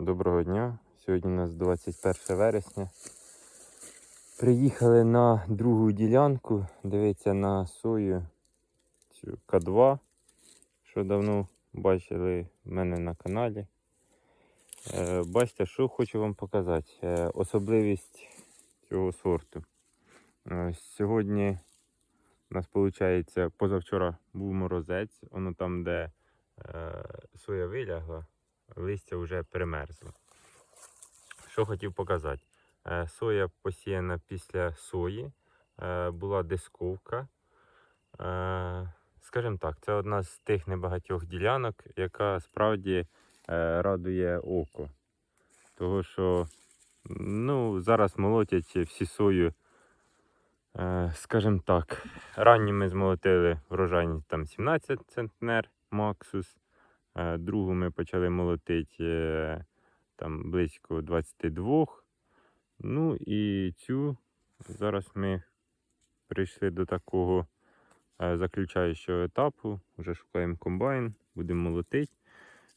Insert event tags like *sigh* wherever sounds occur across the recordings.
Доброго дня. Сьогодні у нас 21 вересня. Приїхали на другу ділянку. Дивіться на сою цю К2, що давно бачили в мене на каналі. Е, бачите, що хочу вам показати. Е, особливість цього сорту. Е, сьогодні у нас виходить, позавчора був морозець, воно там, де е, соя вилягла, листя вже примерзло. Що хотів показати? Е, Соя посіяна після сої, е, була дисковка. Е, Скажімо так, це одна з тих небагатьох ділянок, яка справді радує око. Того що ну, зараз молотять всі сою, скажімо так, ранні ми змолотили врожайність там 17 центнер Максус. Е, Другу ми почали молотити е, там близько 22. Ну і цю зараз ми прийшли до такого е, заключаючого етапу. Вже шукаємо комбайн, будемо молотити.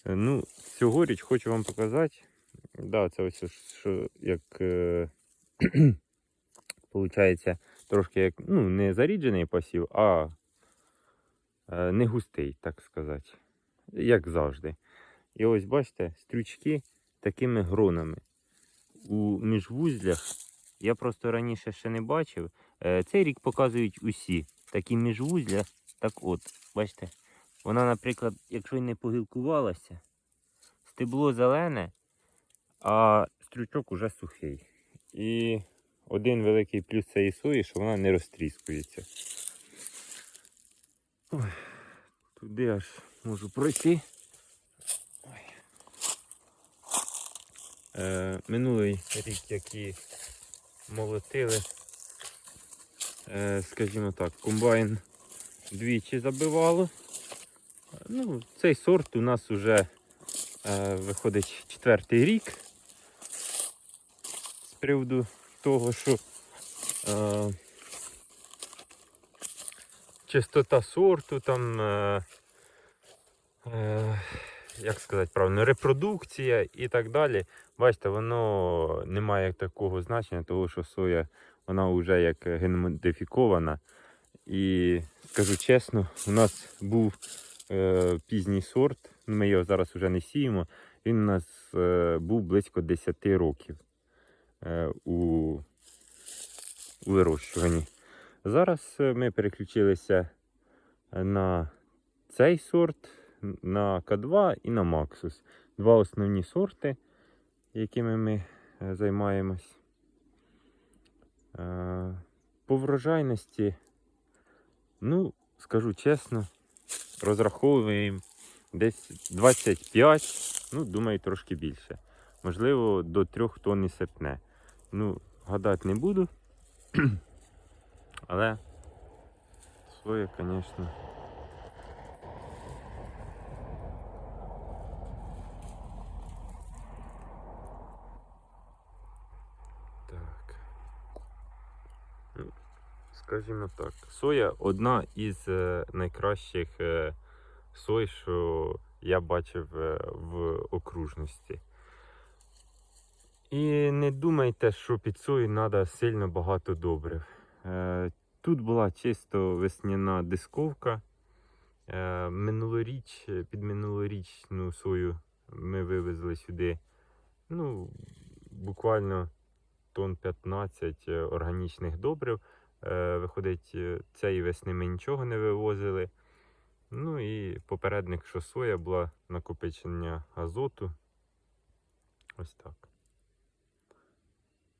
Ну, цьогоріч хочу вам показати. Да, це ось що як *clears throat* получається трошки як ну, не заріджений посів, а не густий, так сказати. Як завжди. І ось бачите, стрючки такими гронами. У міжвузлях я просто раніше ще не бачив. Е, Цей рік показують усі такі міжвузля. Так от, бачите, вона, наприклад, якщо й не погілкувалася, стебло зелене, а стрючок уже сухий. І один великий плюс цієї сої, що вона не розтріскується. Ой, туди аж можу пройти. Ой. Е, минулий рік, які молотили, е, скажімо так, комбайн двічі забивало. Ну, цей сорт у нас вже е, виходить четвертий рік. З приводу того, що е, чистота сорту, там, е, е, як сказати правильно, репродукція і так далі. Бачите, воно не має такого значення, того що соя вона вже як генмодифікована. І скажу чесно, у нас був е, пізній сорт, ми його зараз вже не сіємо. Він у нас е, був близько 10 років е, у, у вирощуванні. Зараз е, ми переключилися на цей сорт, на К2 і на Максус. Два основні сорти, якими ми е, займаємось. Е, По врожайності, ну, скажу чесно, розраховуємо десь 25, ну, думаю, трошки більше. Можливо, до 3 тонн і сипне. Ну, гадати не буду. *clears throat* Але своє, звісно. Скажімо так, соя одна із е, найкращих е, сой, що я бачив е, в окружності. І не думайте, що під сою треба сильно багато добрив. Тут була чисто весняна дисковка. Минулоріч, під минулорічну сою ми вивезли сюди ну, буквально тонн 15 е, органічних добрив. Е, Виходить, е, цієї весни ми нічого не вивозили. Ну і попередник, що соя була накопичення азоту. Ось так.